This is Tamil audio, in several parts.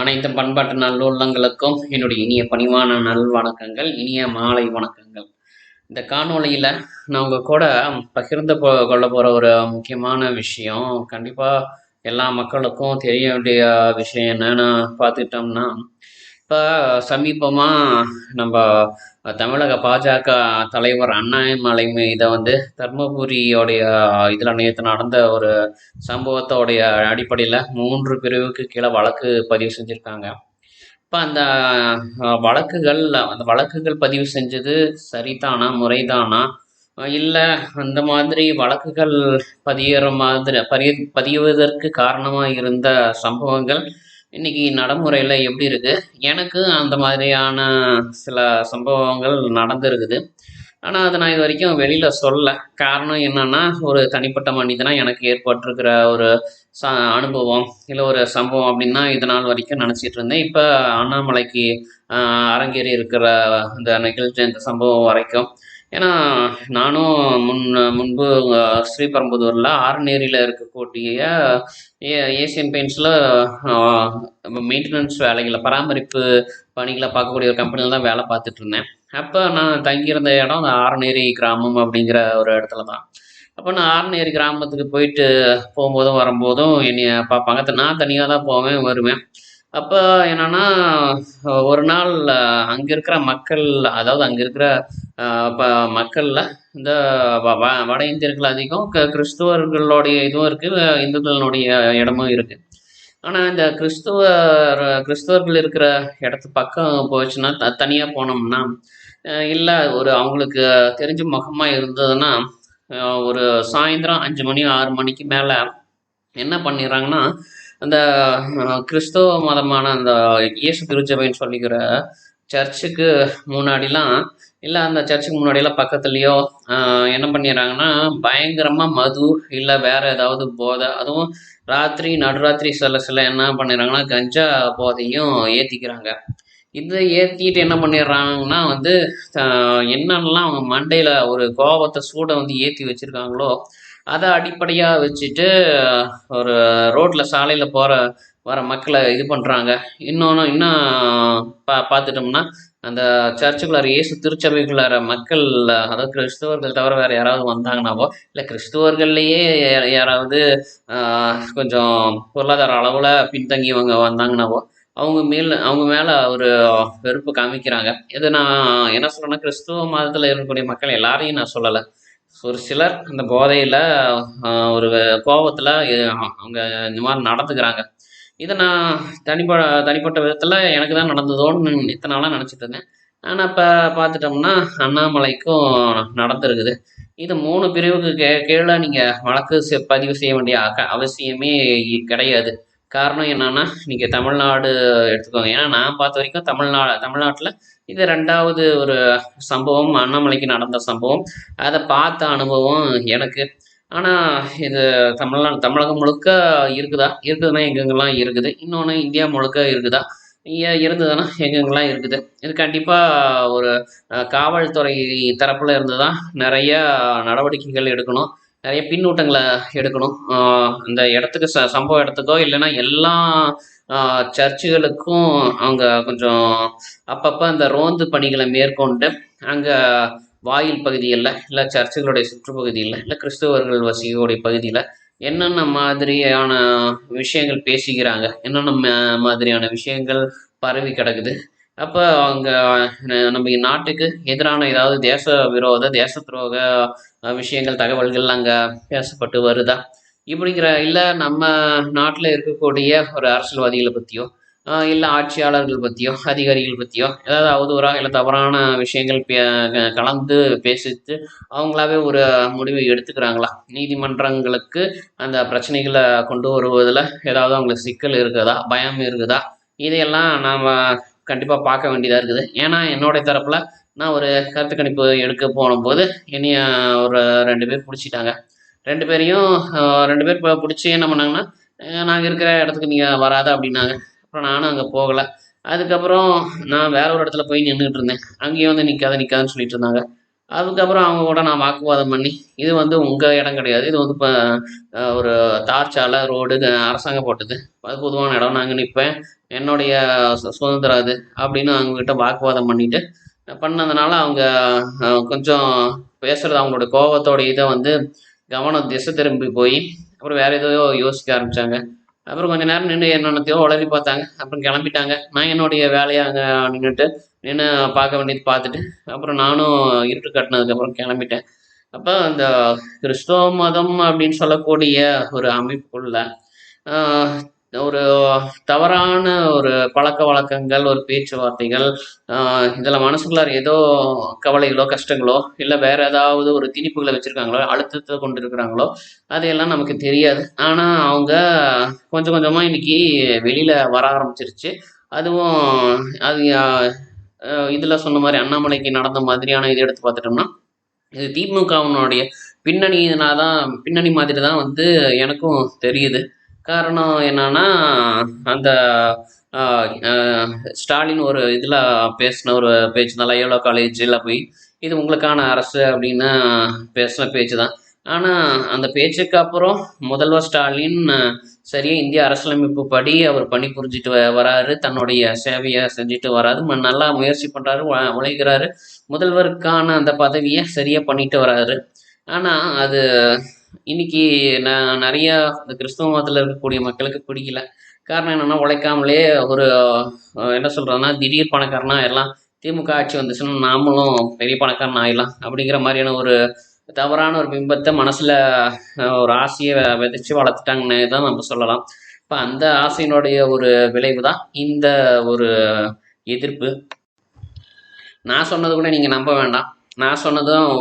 அனைத்து பண்பாட்டு நல்லுள்ளங்களுக்கும் என்னுடைய இனிய பணிவான நல் வணக்கங்கள் இனிய மாலை வணக்கங்கள். இந்த காணொளியில் நான் உங்கள் கூட பகிர்ந்து போ கொள்ள போகிற ஒரு முக்கியமான விஷயம் கண்டிப்பாக எல்லா மக்களுக்கும் தெரிய வேண்டிய விஷயம் என்னென்னு பார்த்துக்கிட்டோம்னா இப்போ சமீபமாக நம்ம தமிழக பாஜக தலைவர் அண்ணாமலை இதை வந்து தர்மபுரியோடைய இதில் நேற்று நடந்த ஒரு சம்பவத்தோடைய அடிப்படையில் மூன்று பிரிவுக்கு கீழே வழக்கு பதிவு செஞ்சுருக்காங்க. இப்போ அந்த வழக்குகள் அந்த வழக்குகள் பதிவு செஞ்சது சரிதானா முறைதானா? இல்லை அந்த மாதிரி வழக்குகள் பதியிற மாதிரி பதிய பதிவதற்கு காரணமாக இருந்த சம்பவங்கள் இன்னைக்கு நடைமுறையில் எப்படி இருக்கு? எனக்கு அந்த மாதிரியான சில சம்பவங்கள் நடந்திருக்குது. ஆனால் அதை நான் இது வரைக்கும் வெளியில் சொல்ல காரணம் என்னன்னா ஒரு தனிப்பட்ட மனிதனாக எனக்கு ஏற்பட்டிருக்கிற ஒரு ச அனுபவம் இல்லை ஒரு சம்பவம் அப்படின்னா இது நாள் வரைக்கும் நினச்சிட்டு இருந்தேன். இப்போ அண்ணாமலைக்கு அரங்கேறி இருக்கிற இந்த நிகழ்ச்சி அந்த சம்பவம் வரைக்கும். ஏன்னா நானும் முன் முன்பு ஸ்ரீபெரும்புதூரில் ஆறுநேரியில் இருக்கக்கூடிய ஏ ஏசியன் பெயிண்ட்ஸில் மெயின்டெனன்ஸ் வேலைகளை பராமரிப்பு பணிகளை பார்க்கக்கூடிய ஒரு கம்பெனியில் தான் வேலை பார்த்துட்டு இருந்தேன். அப்போ நான் தங்கியிருந்த இடம் அந்த ஆறுநேரி கிராமம் அப்படிங்கிற ஒரு இடத்துல தான். அப்போ நான் ஆறுநேரி கிராமத்துக்கு போயிட்டு போகும்போதும் வரும்போதும் என்னைய பார்ப்பாங்க. நான் தனியாக தான் போவேன் வருவேன். அப்போ என்னன்னா ஒரு நாள் அங்கே இருக்கிற மக்கள் அதாவது அங்கே இருக்கிற இப்போ மக்களில் இந்த வ- வட இந்தியர்கள் அதிகம் க- கிறிஸ்துவர்களுடைய இதுவும் இருக்குது இந்துக்களுடைய இடமும் இருக்குது ஆனால் இந்த கிறிஸ்துவர் கிறிஸ்துவர்கள் இருக்கிற இடத்து பக்கம் போச்சுன்னா த தனியாக போனோம்னா இல்லை ஒரு அவங்களுக்கு தெரிஞ்ச முகமாக இருந்ததுன்னா ஒரு சாயந்தரம் அஞ்சு மணி ஆறு மணிக்கு மேலே என்ன பண்ணிடுறாங்கன்னா அந்த கிறிஸ்தவ மதமான அந்த இயேசு திருச்சபைன்னு சொல்லிக்கிற சர்ச்சுக்கு முன்னாடிலாம் இல்லை அந்த சர்ச்சுக்கு முன்னாடியெல்லாம் பக்கத்துலேயோ என்ன பண்ணிடுறாங்கன்னா பயங்கரமாக மது இல்லை வேற ஏதாவது போதை அதுவும் ராத்திரி நடுராத்திரி சில சில என்ன பண்ணிடுறாங்கன்னா கஞ்சா போதையும் ஏற்றிக்கிறாங்க இதை ஏற்றிட்டு என்ன பண்ணிடுறாங்கன்னா வந்து என்னென்னலாம் அவங்க மண்டையில் ஒரு கோபத்தை சூடை வந்து ஏற்றி வச்சுருக்காங்களோ அதை அடிப்படையாக வச்சுட்டு ஒரு ரோட்டில் சாலையில் போகிற வர மக்களை இது பண்ணுறாங்க இன்னொன்று இன்னும் பா பார்த்துட்டோம்னா அந்த சர்ச்சுக்குள்ளார இயேசு திருச்சபைக்குள்ளார மக்கள் அதாவது கிறிஸ்தவர்கள் தவிர வேறு யாராவது வந்தாங்கன்னாவோ இல்லை கிறிஸ்துவர்கள்லேயே யாராவது கொஞ்சம் பொருளாதார அளவில் பின்தங்கியவங்க வந்தாங்கன்னாவோ அவங்க மேல் அவங்க மேலே ஒரு வெறுப்பு காமிக்கிறாங்க. இது நான் என்ன சொல்கிறேன்னா கிறிஸ்துவ மதத்தில் இருக்கக்கூடிய மக்கள் எல்லாரையும் நான் சொல்லலை. ஒரு சிலர் அந்த போதையில் ஒரு கோபத்தில் அவங்க இந்த மாதிரி நடந்துக்கிறாங்க. இதை நான் தனிப்பட தனிப்பட்ட விதத்தில் எனக்கு தான் நடந்ததோன்னு இத்தனை நாளாக நினச்சிட்டு இருந்தேன். ஆனால் இப்போ பார்த்துட்டோம்னா அண்ணாமலைக்கும் நடந்திருக்குது. இது மூணு பிரிவுக்கு கே கீழே நீங்கள் வழக்கு செ- பதிவு செய்ய வேண்டிய அவசியமே கிடையாது. காரணம் என்னன்னா நீங்கள் தமிழ்நாடு எடுத்துக்கோங்க. ஏன்னா நான் பார்த்த வரைக்கும் தமிழ்நாடு தமிழ்நாட்டில் இது ரெண்டாவது ஒரு சம்பவம் அண்ணாமலைக்கு நடந்த சம்பவம். அதை பார்த்த அனுபவம் எனக்கு. ஆனால் இது தமிழ்நாடு தமிழகம் முழுக்க இருக்குதா? இருக்குதுன்னா எங்கெங்கெல்லாம் இருக்குது? இன்னொன்று இந்தியா முழுக்க இருக்குதா? இங்கே இருந்ததுன்னா எங்கெங்கெல்லாம் இருக்குது? இது கண்டிப்பாக ஒரு காவல்துறை தரப்பில் இருந்து தான் நிறைய நடவடிக்கைகள் எடுக்கணும். நிறைய பின்னூட்டங்களை எடுக்கணும். அந்த இடத்துக்கு ச சம்பவ இடத்துக்கோ இல்லைன்னா எல்லா சர்ச்சுகளுக்கும் அவங்க கொஞ்சம் அப்பப்போ அந்த ரோந்து பணிகளை மேற்கொண்டு அங்கே வாயில் பகுதிகளில் இல்லை சர்ச்சுகளுடைய சுற்றுப்பகுதியில் இல்லை கிறிஸ்தவர்கள் வசிக்கக்கூடிய பகுதியில் என்னென்ன மாதிரியான விஷயங்கள் பேசிக்கிறாங்க என்னென்ன ம- மாதிரியான விஷயங்கள் பரவி கிடக்குது. அப்போ அவங்க நம்ம நாட்டுக்கு எதிரான ஏதாவது தேச விரோத தேச துரோக விஷயங்கள் தகவல்கள் அங்கே பேசப்பட்டு வருதா? இப்படிங்கிற இல்லை நம்ம நாட்டில் இருக்கக்கூடிய ஒரு அரசியல்வாதிகளை பற்றியோ இல்லை ஆட்சியாளர்கள் பற்றியோ அதிகாரிகள் பற்றியோ ஏதாவது அவதூறாக இல்லை தவறான விஷயங்கள் பே கலந்து பேசித்து அவங்களாவே ஒரு முடிவை எடுத்துக்கிறாங்களா? நீதிமன்றங்களுக்கு அந்த பிரச்சனைகளை கொண்டு வருவதில் ஏதாவது அவங்களுக்கு சிக்கல் இருக்குதா? பயம் இருக்குதா? இதையெல்லாம் நாம் கண்டிப்பாக பார்க்க வேண்டியதாக இருக்குது. ஏன்னா என்னுடைய தரப்பில் நான் ஒரு கருத்து கணிப்பு எடுக்க போனபோது என்னைய ஒரு ரெண்டு பேர் பிடிச்சிட்டாங்க. ரெண்டு பேரையும் ரெண்டு பேர் இப்போ பிடிச்சி என்ன பண்ணாங்கன்னா நாங்கள் இருக்கிற இடத்துக்கு நீங்கள் வராத அப்படின்னாங்க. அப்புறம் நானும் அங்கே போகலை. அதுக்கப்புறம் நான் வேற ஒரு இடத்துல போய் நின்றுட்டு இருந்தேன். அங்கேயும் வந்து நிற்காத நிற்காதுன்னு சொல்லிட்டு இருந்தாங்க. அதுக்கப்புறம் அவங்க கூட நான் வாக்குவாதம் பண்ணி இது வந்து உங்கள் இடம் கிடையாது. இது வந்து இப்போ ஒரு தார்ச்சாலை ரோடு அரசாங்கம் போட்டது. அது பொதுவான இடம். நாங்கள் நிற்பேன் என்னுடைய சுதந்திரம் அது அப்படின்னு அவங்கக்கிட்ட வாக்குவாதம் பண்ணிவிட்டு பண்ணதுனால அவங்க கொஞ்சம் பேசுகிறது அவங்களோட கோபத்தோட இதை வந்து கவனம் திசை திரும்பி போய் அப்புறம் வேற ஏதோ யோசிக்க ஆரம்பிச்சாங்க. அப்புறம் கொஞ்ச நேரம் நின்று என்னென்னத்தையோ உளறி பார்த்தாங்க. அப்புறம் கிளம்பிட்டாங்க. நான் என்னுடைய வேலையை அங்கே நின்றுட்டு நின்று பார்க்க வேண்டியது பார்த்துட்டு அப்புறம் நானும் இருட்டு கட்டினதுக்கப்புறம் கிளம்பிட்டேன். அப்போ அந்த கிறிஸ்தவ மதம் அப்படின்னு சொல்லக்கூடிய ஒரு அமைப்புக்குள்ள ஒரு தவறான ஒரு பழக்க வழக்கங்கள் ஒரு பேச்சுவார்த்தைகள் இதில் மனசுக்குள்ளார ஏதோ கவலைகளோ கஷ்டங்களோ இல்லை வேற ஏதாவது ஒரு திணிப்புகளை வச்சுருக்காங்களோ அழுத்தத்தை கொண்டு இருக்கிறாங்களோ அதையெல்லாம் நமக்கு தெரியாது. ஆனால் அவங்க கொஞ்சம் கொஞ்சமாக இன்னைக்கு வெளியில் வர ஆரம்பிச்சிருச்சு. அதுவும் அது இதில் சொன்ன மாதிரி அண்ணாமலைக்கு நடந்த மாதிரியான இது எடுத்து பார்த்துட்டோம்னா இது திமுகவினுடைய பின்னணியினா தான் பின்னணி மாதிரி தான் வந்து எனக்கும் தெரியுது. காரணம் என்னன்னா அந்த ஸ்டாலின் ஒரு இதில் பேசின ஒரு பேச்சு தான். லயோலா காலேஜில் போய் இது உங்களுக்கான அரசு அப்படின்னு பேசின பேச்சு தான். ஆனால் அந்த பேச்சுக்கு அப்புறம் முதல்வர் ஸ்டாலின் சரியாக இந்திய அரசியலமைப்பு படி அவர் பணிபுரிஞ்சிட்டு வ- வராரு. தன்னுடைய சேவையை செஞ்சுட்டு வராரு. ம- நல்லா முயற்சி பண்ணுறாரு உழைக்கிறாரு. முதல்வருக்கான அந்த பதவியை சரியாக பண்ணிட்டு வராரு. ஆனால் அது இன்னைக்கு நான் நிறைய இந்த கிறிஸ்தவ மதத்தில் இருக்கக்கூடிய மக்களுக்கு பிடிக்கல. காரணம் என்னென்னா உழைக்காமலே ஒரு என்ன சொல்கிறதுனா திடீர் பணக்காரனா எல்லாம் திமுக ஆட்சி வந்துச்சுன்னா நாமளும் பெரிய பணக்காரன் ஆயிடலாம் அப்படிங்கிற மாதிரியான ஒரு தவறான ஒரு பிம்பத்தை மனசில் ஒரு ஆசையை விதைச்சு வளர்த்துட்டாங்கன்னு தான் நம்ம சொல்லலாம். இப்போ அந்த ஆசையினுடைய ஒரு விளைவு தான் இந்த ஒரு எதிர்ப்பு. நான் சொன்னது கூட நீங்கள் நம்ப வேண்டாம். நான் சொன்னதும்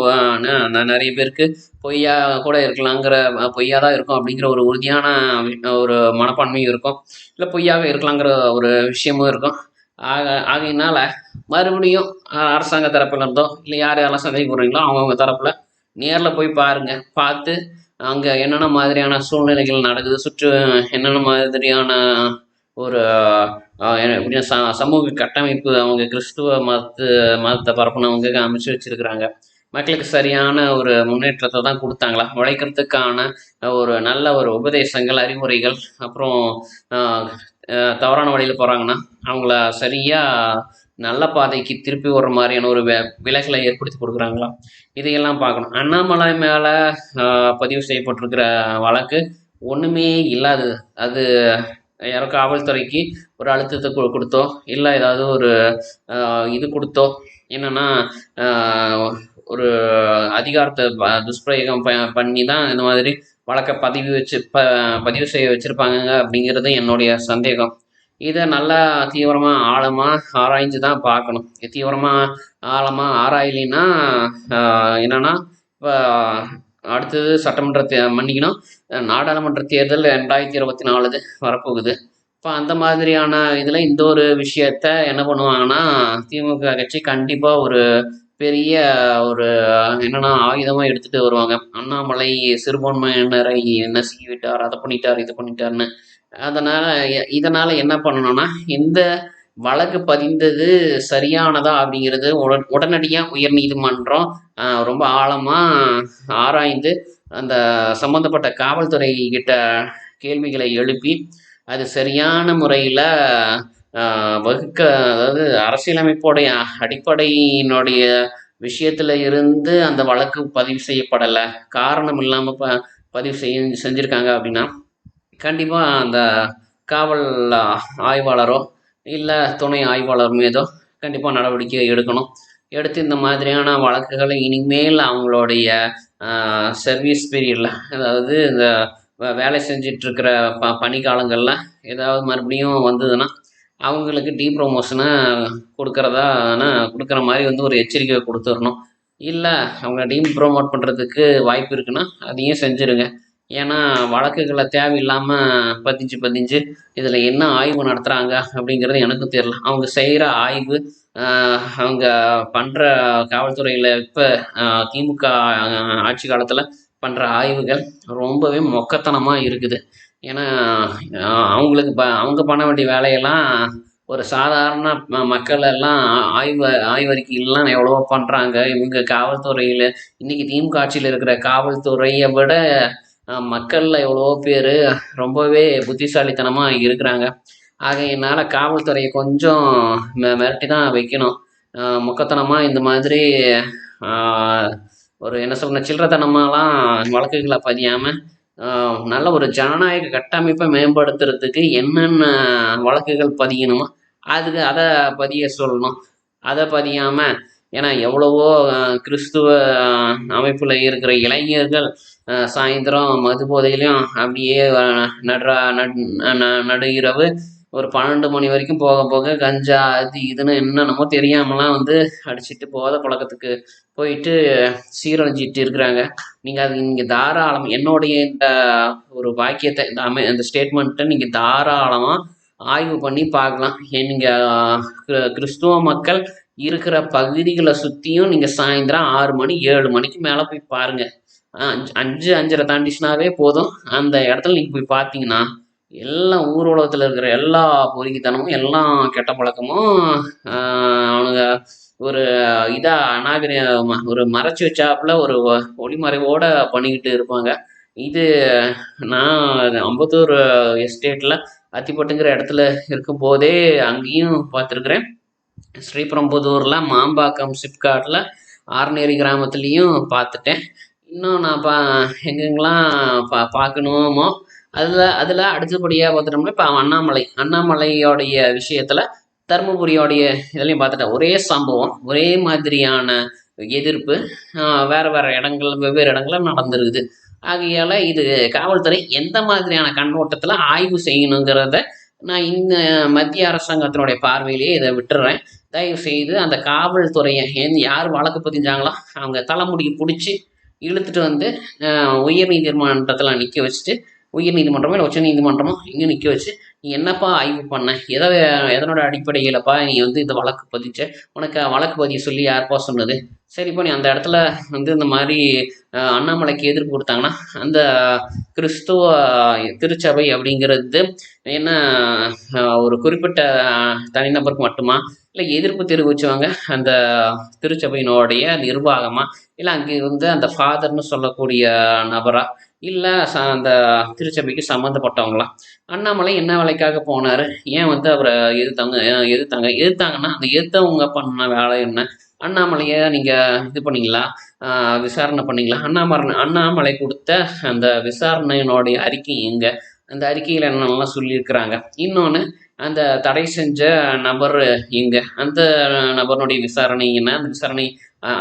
நான் நிறைய பேருக்கு பொய்யா கூட இருக்கலாங்கிற பொய்யா தான் இருக்கும் அப்படிங்கிற ஒரு உறுதியான ஒரு மனப்பான்மையும் இருக்கும். இல்லை பொய்யாக இருக்கலாங்கிற ஒரு விஷயமும் இருக்கும். ஆக ஆகையினால மறுபடியும் அரசாங்க தரப்புல இருந்தோ இல்லை யார் யாரெல்லாம் சந்தேகம் போடுறீங்களோ அவங்கவுங்க தரப்புல நேரில் போய் பாருங்க. பார்த்து அங்கே என்னென்ன மாதிரியான சூழ்நிலைகள் நடக்குது சுற்று என்னென்ன மாதிரியான ஒரு எப்படின்னா ச சமூக கட்டமைப்பு அவங்க கிறிஸ்துவ மதத்து மதத்தை பரப்புனவங்க அமைச்சு வச்சிருக்கிறாங்க. மக்களுக்கு சரியான ஒரு முன்னேற்றத்தை தான் கொடுத்தாங்களா? உழைக்கிறதுக்கான ஒரு நல்ல ஒரு உபதேசங்கள் அறிவுரைகள் அப்புறம் தவறான வழியில் போகிறாங்கன்னா அவங்கள சரியாக நல்ல பாதைக்கு திருப்பி வர்ற மாதிரியான ஒரு வே- விலகலை ஏற்படுத்தி கொடுக்குறாங்களா? இதையெல்லாம் பார்க்கணும். அண்ணாமலை மேலே பதிவு செய்யப்பட்டிருக்கிற வழக்கு ஒன்றுமே இல்லாதது. அது யாரோ காவல்துறைக்கு ஒரு அழுத்தத்தை கொ- கொடுத்தோ இல்லை ஏதாவது ஒரு இது கொடுத்தோ என்னென்னா ஒரு அதிகாரத்தை ப- துஷ்பிரயோகம் ப பண்ணி தான் இந்த மாதிரி வழக்கை பதிவு வச்சு ப பதிவு செய்ய வச்சுருப்பாங்க அப்படிங்கிறது என்னுடைய சந்தேகம். இதை நல்லா தீவிரமாக ஆழமாக ஆராய்ஞ்சு தான் பார்க்கணும் தீவிரமாக ஆழமாக ஆராயலின்னா என்னென்னா இப்போ அடுத்தது சட்டமன்ற தே மன்னிக்கணும். நாடாளுமன்ற தேர்தல் ரெண்டாயிரத்தி இருபத்தி நாலு வரப்போகுது. இப்போ அந்த மாதிரியான இதில் இந்த ஒரு விஷயத்த என்ன பண்ணுவாங்கன்னா திமுக கட்சி கண்டிப்பாக ஒரு பெரிய ஒரு என்னன்னா ஆயுதமாக எடுத்துகிட்டு வருவாங்க. அண்ணாமலை சிறுபான்மையினரை நசுக்கி விட்டார் அதை பண்ணிட்டார் இது பண்ணிட்டாருன்னு. அதனால் இதனால் என்ன பண்ணணும்னா இந்த வழக்கு பதிந்தது சரியானதா அப்படிங்கிறது உடன் உடனடியாக உயர் நீதிமன்றம் ரொம்ப ஆழமாக ஆராய்ந்து அந்த சம்மந்தப்பட்ட காவல்துறை கிட்ட கேள்விகளை எழுப்பி அது சரியான முறையில் வகுக்க அதாவது அரசியலமைப்போடைய அடிப்படையினுடைய விஷயத்தில் இருந்து அந்த வழக்கு பதிவு செய்யப்படலை. காரணம் இல்லாமல் ப பதிவு செய்ய செஞ்சுருக்காங்க அப்படின்னா கண்டிப்பாக அந்த காவல் ஆய்வாளரோ இல்லை துணை ஆய்வாளர் மீதோ கண்டிப்பாக நடவடிக்கை எடுக்கணும். எடுத்து இந்த மாதிரியான வழக்குகளை இனிமேல் அவங்களுடைய சர்வீஸ் பீரியடில் அதாவது இந்த வே- வேலை செஞ்சிட்ருக்கிற ப பணிக்காலங்களில் ஏதாவது மறுபடியும் வந்ததுன்னா அவங்களுக்கு டீ ப்ரொமோஷனை கொடுக்குறதா கொடுக்குற மாதிரி வந்து ஒரு எச்சரிக்கை கொடுத்துடணும். இல்லை அவங்க டீம் ப்ரோமோட் பண்ணுறதுக்கு வாய்ப்பு இருக்குன்னா அதையும் செஞ்சுருங்க. ஏன்னா வழக்குகளை தேவையில்லாமல் பதிஞ்சு பதிஞ்சு இதில் என்ன ஆய்வு நடத்துகிறாங்க அப்படிங்கிறது எனக்கும் தெரியல. அவங்க செய்கிற ஆய்வு அவங்க பண்ணுற காவல்துறையில் இப்போ திமுக ஆட்சி காலத்தில் பண்ணுற ஆய்வுகள் ரொம்பவே மொக்கத்தனமாக இருக்குது. ஏன்னா அவங்களுக்கு ப அவங்க பண்ண வேண்டிய வேலையெல்லாம் ஒரு சாதாரண மக்கள் எல்லாம் ஆ- ஆய்வு ஆய்வறிக்கைலாம் எவ்வளவோ பண்ணுறாங்க இவங்க காவல்துறையில் இன்றைக்கி திமுக ஆட்சியில் இருக்கிற காவல்துறையை விட மக்கள்ல எவ்வளவோ பேர் ரொம்பவே புத்திசாலித்தனமாக இருக்கிறாங்க. ஆகையினால காவல்துறையை கொஞ்சம் மிரட்டி தான் வைக்கணும். முக்கத்தனமாக இந்த மாதிரி ஒரு என்ன சொல்ற சில்லறத்தனமாலாம் வழக்குகளை பதியாமல் நல்ல ஒரு ஜனநாயக கட்டமைப்பை மேம்படுத்துறதுக்கு என்னென்ன வழக்குகள் பதியணுமோ அதுக்கு அதை பதிய சொல்லணும். அதை பதியாமல் ஏன்னா எவ்வளவோ கிறிஸ்துவ அமைப்பில் இருக்கிற இளைஞர்கள் சாயந்தரம் மது போதையிலையும் அப்படியே அஹ், ந- நடு இரவு ஒரு பன்னெண்டு மணி வரைக்கும் போக போக கஞ்சா அது இதுன்னு என்னென்னமோ தெரியாமலாம் வந்து அடிச்சிட்டு போத பழக்கத்துக்கு போயிட்டு சீரழிஞ்சிட்டு இருக்கிறாங்க. நீங்கள் அது நீங்கள் தாராளம் என்னுடைய இந்த ஒரு வாக்கியத்தை இந்த அமை இந்த ஸ்டேட்மெண்ட்டை நீங்கள் தாராளமாக ஆய்வு பண்ணி பார்க்கலாம். நீங்கள் கிறிஸ்துவ மக்கள் இருக்கிற பகுதிகளை சுற்றியும் நீங்கள் சாயந்தரம் ஆறு மணி ஏழு மணிக்கு மேலே போய் பாருங்கள் அஞ்சு அஞ்சு அஞ்சரை தாண்டிச்சுனாவே போதும். அந்த இடத்துல நீங்கள் போய் பார்த்தீங்கன்னா எல்லாம் ஊர் உலகத்தில் இருக்கிற எல்லா பொறுக்கித்தனமும் எல்லா கெட்ட பழக்கமும் அவனுங்க ஒரு இதாக அநாகரிக ஒரு மறைச்சி வச்சாப்புல ஒரு ஒளிமறைவோடு ஒளிமறைவோட பண்ணிக்கிட்டு இருப்பாங்க. இது நான் அம்பத்தூர் எஸ்டேட்டில் அத்திப்பட்டுங்கிற இடத்துல இருக்கும் போதே அங்கேயும் பார்த்துருக்குறேன் ஸ்ரீபெரும்புதூரில் மாம்பாக்கம் சிப்காட்டில் ஆர்நேரி கிராமத்துலேயும் பார்த்துட்டேன் இன்னும் நான் பா எங்கெங்கெல்லாம் பா பார்க்கணுமோ அதில் அதில் அடுத்தபடியாக பார்த்துட்டோம்னா இப்போ அண்ணாமலை அண்ணாமலையோடைய விஷயத்தில் தருமபுரியோடைய இதுலையும் பார்த்துட்டேன் ஒரே சம்பவம் ஒரே மாதிரியான எதிர்ப்பு வேறு வேறு இடங்கள் வெவ்வேறு இடங்களில் நடந்திருக்குது. ஆகையால் இது காவல்துறை எந்த மாதிரியான கண்ணோட்டத்தில் ஆய்வு செய்யணுங்கிறத நான் இந்த மத்திய அரசாங்கத்தினுடைய பார்வையிலேயே இதை விட்டுறேன். தயவு செய்து அந்த காவல்துறையை யார் வழக்கு பதிஞ்சாங்களோ அவங்க தலைமுடியை பிடிச்சி இழுத்துட்டு வந்து உயர் நீதிமன்றத்தில் நிற்க வச்சுட்டு உயர் நீதிமன்றமோ இல்லை உச்ச நீதிமன்றமோ இங்கே நிற்க வச்சு நீ என்னப்பா ஆய்வு பண்ண? எதை எதனோட அடிப்படையிலப்பா நீ வந்து இந்த வழக்கு பதிச்ச? உனக்கு வழக்கு பதிய சொல்லி யார்ப்பா சொன்னது? சரிப்பா நீ அந்த இடத்துல வந்து இந்த மாதிரி அண்ணாமலைக்கு எதிர்ப்பு கொடுத்தாங்கன்னா அந்த கிறிஸ்துவ திருச்சபை அப்படிங்கிறது என்ன ஒரு குறிப்பிட்ட தனிநபருக்கு மட்டுமா? இல்லை எதிர்ப்பு தெரிவிச்சவங்க அந்த திருச்சபையினுடைய நிர்வாகமா? இல்லை அங்கே இருந்து அந்த ஃபாதர்னு சொல்லக்கூடிய நபரா? இல்லை ச அந்த திருச்சபைக்கு சம்மந்தப்பட்டவங்களாம் அண்ணாமலை என்ன வேலைக்காக போனார்? ஏன் வந்து அவரை எதிர்த்தாங்க? எதிர்த்தாங்க? எதிர்த்தாங்கன்னா அந்த எதிர்த்தவங்க பண்ண வேலை என்ன? அண்ணாமலையை நீங்கள் இது பண்ணீங்களா? விசாரணை பண்ணீங்களா? அண்ணாமலை அண்ணாமலை கொடுத்த அந்த விசாரணையினுடைய அறிக்கை எங்கே? அந்த அறிக்கையில் என்னென்னலாம் சொல்லியிருக்கிறாங்க? இன்னொன்று அந்த தடை செஞ்ச நபர் எங்கே? அந்த நபருடைய விசாரணை என்ன? அந்த விசாரணை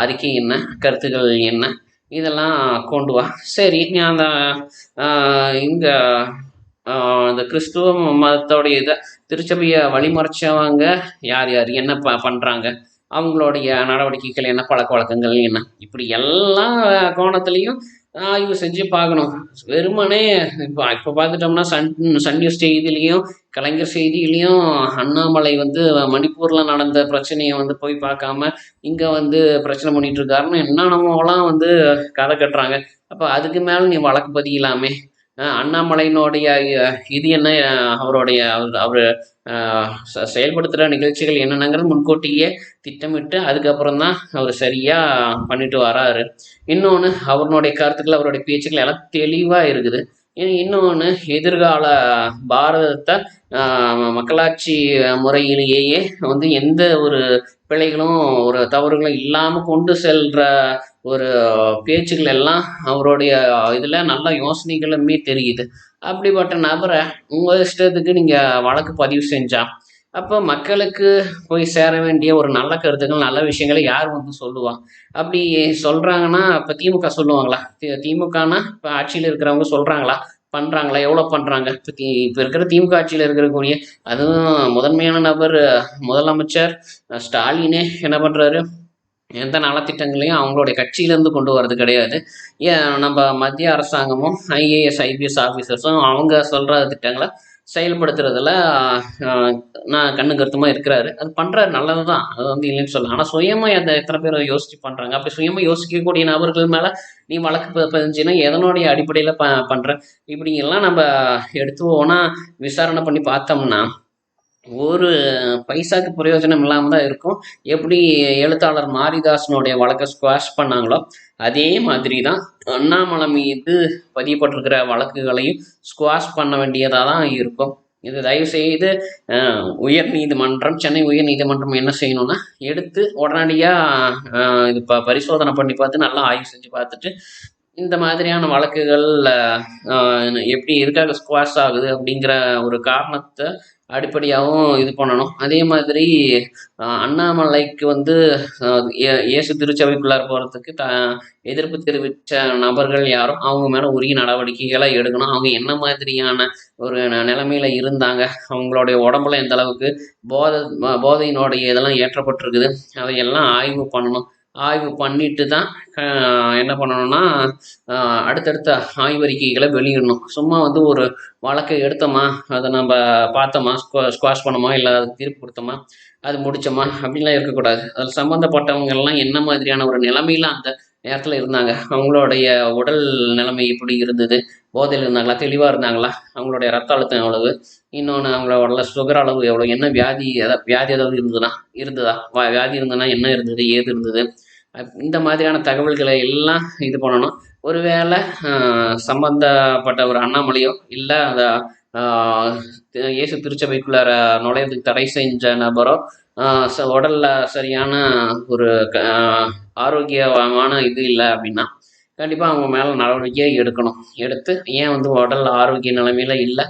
அறிக்கை என்ன? கருத்துக்கள் என்ன? இதெல்லாம் கொண்டு வா. சரி நான் அந்த இங்கே இந்த கிறிஸ்துவ மதத்தோடைய இதை திருச்சபையை வழிமறைச்சவங்க யார் யார் என்ன ப பண்ணுறாங்க அவங்களுடைய நடவடிக்கைகள் என்ன பழக்க வழக்கங்கள் என்ன? இப்படி எல்லா கோணத்துலேயும் ஆய்வு செஞ்சு பார்க்கணும். வெறுமனே இப்போ இப்போ பார்த்துட்டோம்னா சன் சன் நியூஸ் செய்தியிலையும் கலைஞர் செய்தியிலையும் அண்ணாமலை வந்து மணிப்பூரில் நடந்த பிரச்சனையை வந்து போய் பார்க்காம இங்கே வந்து பிரச்சனை பண்ணிட்டு இருக்காருன்னு என்னென்னமோலாம் வந்து கதை கட்டுறாங்க. அப்போ அதுக்கு மேலே நீ வழக்கு பதியலாமே. அண்ணாமலையினுடைய இது என்ன? அவருடைய அவர் அவர் செயல்படுத்துகிற நிகழ்ச்சிகள் என்னென்னங்கிறது முன்கூட்டியே திட்டமிட்டு அதுக்கப்புறம் தான் அவர் சரியாக பண்ணிட்டு வராரு. இன்னொன்று அவருடைய கருத்துக்கள் அவருடைய பேச்சுக்கள் எல்லாம் தெளிவாக இருக்குது. இன்னொன்று எதிர்கால பாரதத்தை மக்களாட்சி முறையிலேயே வந்து எந்த ஒரு பிழைகளும் ஒரு தவறுகளும் இல்லாமல் கொண்டு செல்ற ஒரு பேச்சுக்கள் எல்லாம் அவருடைய இதில் நல்ல யோசனைகளுமே தெரியுது. அப்படிப்பட்ட நபரை உங்கள் இஷ்டத்துக்கு நீங்கள் வழக்கு பதிவு செஞ்சால் அப்போ மக்களுக்கு போய் சேர வேண்டிய ஒரு நல்ல கருத்துக்கள் நல்ல விஷயங்களை யார் வந்து சொல்லுவாங்க அப்படி சொல்கிறாங்கன்னா இப்போ திமுக சொல்லுவாங்களா? தி- திமுகனா இப்போ ஆட்சியில் இருக்கிறவங்க சொல்கிறாங்களா பண்ணுறாங்களா எவ்வளோ பண்ணுறாங்க இப்போ தி இப்போ இருக்கிற திமுக ஆட்சியில் இருக்கக்கூடிய அதுவும் முதன்மையான நபர் முதலமைச்சர் ஸ்டாலினே என்ன பண்ணுறாரு எந்த நலத்திட்டங்களையும் அவங்களுடைய கட்சியிலேருந்து கொண்டு வர்றது கிடையாது. ஏன் நம்ம மத்திய அரசாங்கமும் ஐஏஎஸ் ஐபிஎஸ் ஆஃபீஸர்ஸும் அவங்க சொல்கிற திட்டங்களை செயல்படுத்துறதுல நான் கண்ணு கருத்துமாக இருக்கிறாரு. அது பண்ணுறாரு நல்லது தான் அது வந்து இல்லைன்னு சொல்லலாம் ஆனால் சுயமாக அந்த எத்தனை பேர் யோசிச்சு பண்ணுறாங்க அப்படி சுயமாக யோசிக்கக்கூடிய நபர்கள் மேலே நீ வழக்கு பதிஞ்சுன்னா எதனுடைய அடிப்படையில் ப பண்ணுற இப்படிங்கெல்லாம் நம்ம எடுத்து போனால் விசாரணை பண்ணி பார்த்தோம்னா ஒரு பைசாக்கு பிரயோஜனம் இல்லாமல் தான் இருக்கும். எப்படி எழுத்தாளர் மாரிதாசனுடைய வழக்கை ஸ்குவாஷ் பண்ணாங்களோ அதே மாதிரி தான் அண்ணாமலை மீது பதியப்பட்டிருக்கிற வழக்குகளையும் ஸ்குவாஷ் பண்ண வேண்டியதாக தான் இருக்கும். இது தயவு செய்து உயர் நீதிமன்றம் சென்னை உயர் நீதிமன்றம் என்ன செய்யணும்னா எடுத்து உடனடியாக இது ப பரிசோதனை பண்ணி பார்த்து நல்லா ஆய்வு செஞ்சு பார்த்துட்டு இந்த மாதிரியான வழக்குகள் எப்படி எதுக்காக ஸ்குவாஷ் ஆகுது அப்படிங்கிற ஒரு காரணத்தை அடிப்படையாகவும் இது பண்ணணும். அதே மாதிரி அண்ணாமலைக்கு வந்து இயேசு திருச்சபைக்குள்ளார போகிறதுக்கு த எதிர்ப்பு தெரிவித்த நபர்கள் யாரும் அவங்க மேலே உரிய நடவடிக்கைகளை எடுக்கணும். அவங்க என்ன மாதிரியான ஒரு ந- நிலைமையில இருந்தாங்க அவங்களுடைய உடம்புல எந்த அளவுக்கு போதை போதையினுடைய இதெல்லாம் ஏற்றப்பட்டிருக்குது அதையெல்லாம் ஆய்வு பண்ணணும். ஆய்வு பண்ணிட்டு தான் என்ன பண்ணணும்னா அடுத்தடுத்த ஆய்வறிக்கைகளை வெளியிடணும். சும்மா வந்து ஒரு வழக்கை எடுத்தோமா அதை நம்ம பார்த்தோமா ஸ்குவா ஸ்குவாஷ் பண்ணோமா இல்லை அதுக்கு தீர்ப்பு கொடுத்தோமா அது முடிச்சோமா அப்படின்லாம் இருக்கக்கூடாது. அதில் சம்மந்தப்பட்டவங்கள்லாம் என்ன மாதிரியான ஒரு நிலைமையில அந்த நேரத்தில் இருந்தாங்க? அவங்களுடைய உடல் நிலைமை எப்படி இருந்தது? போதையில் இருந்தாங்களா? தெளிவாக இருந்தாங்களா? அவங்களுடைய ரத்த அழுத்தம் எவ்வளவு? இன்னொன்று அவங்களோட சுகர் அளவு எவ்வளோ என்ன வியாதி எதாவது வியாதி ஏதாவது இருந்ததுன்னா இருந்ததா? வா- வியாதி இருந்ததுன்னா என்ன இருந்தது? ஏது இருந்தது? இந்த மாதிரியான தகவல்களை எல்லாம் இது பண்ணணும். ஒருவேளை சம்பந்தப்பட்ட ஒரு அண்ணாமலையோ இல்லை அந்த இயேசு திருச்சபைக்குள்ளார நுழையதுக்கு தடை செஞ்ச நபரோ ச- உடல்ல சரியான ஒரு க- ஆரோக்கியமான இது இல்லை அப்படின்னா கண்டிப்பாக அவங்க மேலே நடவடிக்கை எடுக்கணும். எடுத்து ஏன் வந்து உடல் ஆரோக்கிய நிலைமையில் இல்லை?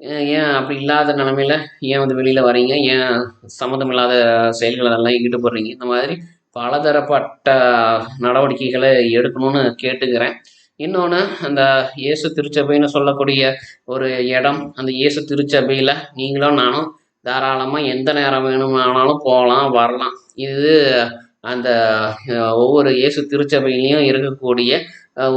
ஏன் ஏன் அப்படி இல்லாத நிலமையில ஏன் வந்து வெளியில் வரீங்க ஏன் சம்மந்தம் இல்லாத செயல்கள் அதெல்லாம் ஈடுபடுறீங்க? இந்த மாதிரி பலதரப்பட்ட நடவடிக்கைகளை எடுக்கணும்னு கேட்டுக்கிறேன். இன்னொன்று அந்த இயேசு திருச்சபைன்னு சொல்லக்கூடிய ஒரு இடம் அந்த இயேசு திருச்சபையில் நீங்களும் நானும் தாராளமாக எந்த நேரம் வேணுமானாலும் போகலாம் வரலாம். இது அந்த ஒவ்வொரு இயேசு திருச்சபையிலையும் இருக்கக்கூடிய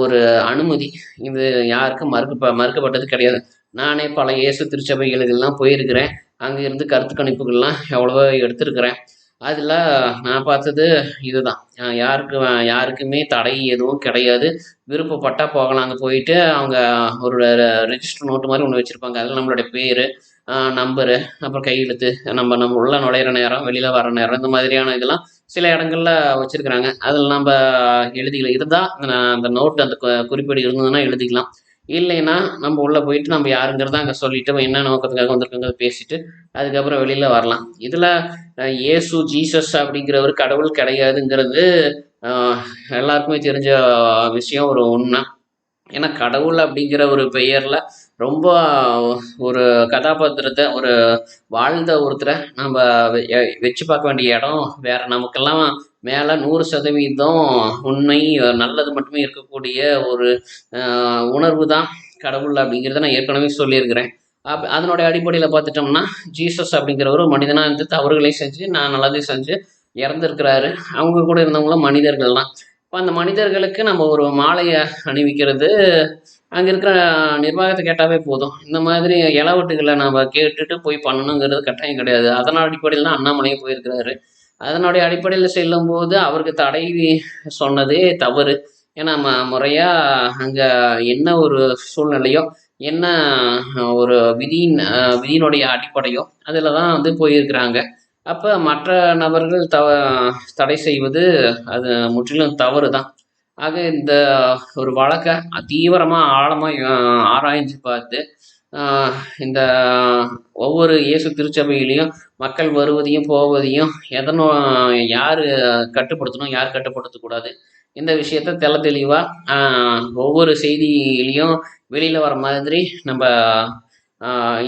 ஒரு அனுமதி. இது யாருக்கும் மறுக்க மறுக்கப்பட்டது கிடையாது. நானே பல இயேசு திருச்சபைகளுக்கெல்லாம் போயிருக்கிறேன். அங்கேருந்து கருத்து கணிப்புகள்லாம் எவ்வளவோ எடுத்திருக்கிறேன். அதில் நான் பார்த்தது இதுதான். யாருக்கு யாருக்குமே தடை எதுவும் கிடையாது. விருப்பப்பட்டால் போகலாம். அங்கே போயிட்டு அவங்க ஒரு ரெஜிஸ்டர் நோட்டு மாதிரி ஒன்று வச்சுருப்பாங்க. அதில் நம்மளுடைய பேர் நம்பரு அப்புறம் கையெழுத்து நம்ம நம்ம உள்ள நுழையிற நேரம் வெளியில் வர நேரம் இந்த மாதிரியான இதெல்லாம் சில இடங்களில் வச்சுருக்குறாங்க. அதில் நம்ம எழுதிக்கலாம். இருந்தால் அந்த நோட்டு அந்த குறிப்பீடு இருந்ததுன்னா எழுதிக்கலாம். இல்லைன்னா நம்ம உள்ளே போயிட்டு நம்ம யாருங்கிறத அங்கே சொல்லிவிட்டு என்ன நோக்கத்துக்காக வந்திருக்காங்க பேசிட்டு அதுக்கப்புறம் வெளியில் வரலாம். இதில் இயேசு ஜீசஸ் அப்படிங்கிறவர் கடவுள் கிடையாதுங்கிறது எல்லாருக்குமே தெரிஞ்ச விஷயம் ஒரு உண்மை ஏன்னா கடவுள் அப்படிங்கிற ஒரு பெயரில் ரொம்ப ஒரு கதாபாத்திரத்தை ஒரு வாழ்ந்த ஒருத்தரை நம்ம வச்சு பார்க்க வேண்டிய இடம் வேற. நமக்கெல்லாம் மேலே நூறு சதவீதம் உண்மை நல்லது மட்டுமே இருக்கக்கூடிய ஒரு உணர்வு தான் கடவுள் அப்படிங்கிறத நான் ஏற்கனவே சொல்லியிருக்கிறேன். அப் அதனுடைய அடிப்படையில் பார்த்துட்டோம்னா ஜீசஸ் அப்படிங்கிறவர் மனிதனாக இருந்து தவறுகளையும் செஞ்சு நான் நல்லதையும் செஞ்சு இறந்துருக்கிறாரு. அவங்க கூட இருந்தவங்களும் மனிதர்கள் தான். இப்போ அந்த மனிதர்களுக்கு நம்ம ஒரு மாலையை அணிவிக்கிறது அங்கே இருக்கிற நிர்வாகத்தை கேட்டாவே போதும். இந்த மாதிரி இளவட்டுகளை நம்ம கேட்டுட்டு போய் பண்ணணுங்கிறது கட்டாயம் கிடையாது. அதன் அடிப்படையில் தான் அண்ணாமலையும் போயிருக்கிறாரு. அதனுடைய அடிப்படையில் செல்லும்போது அவருக்கு தடை சொன்னதே தவறு. ஏன்னா ம முறையாக அங்கே என்ன ஒரு சூழ்நிலையோ என்ன ஒரு விதியின் விதியினுடைய அடிப்படையோ அதில் தான் வந்து போயிருக்கிறாங்க. அப்போ மற்ற நபர்கள் தவ தடை செய்வது அது முற்றிலும் தவறு தான் ஆக இந்த ஒரு வழக்கை தீவிரமாக ஆழமாக ஆராய்ஞ்சு பார்த்து இந்த ஒவ்வொரு இயேசு திருச்சபையிலையும் மக்கள் வருவதையும் போவதையும் எதனோ யார் கட்டுப்படுத்தணும் யார் கட்டுப்படுத்தக்கூடாது இந்த விஷயத்த தெல தெளிவாக ஒவ்வொரு செய்தியிலையும் வெளியில் வர மாதிரி நம்ம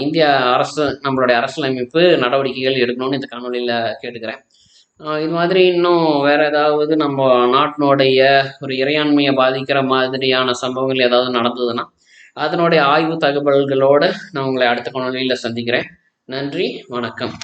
இந்திய அரசு நம்மளுடைய அரசியலமைப்பு நடவடிக்கைகள் எடுக்கணும்னு இந்த காணொலியில் கேட்டுக்கிறேன். இது மாதிரி இன்னும் வேற ஏதாவது நம்ம நாட்டினுடைய ஒரு இறையாண்மையை பாதிக்கிற மாதிரியான சம்பவங்கள் ஏதாவது நடந்ததுன்னா அதனுடைய ஆய்வு தகவல்களோடு நான் உங்களை அடுத்த காணொலியில் சந்திக்கிறேன். நன்றி வணக்கம்.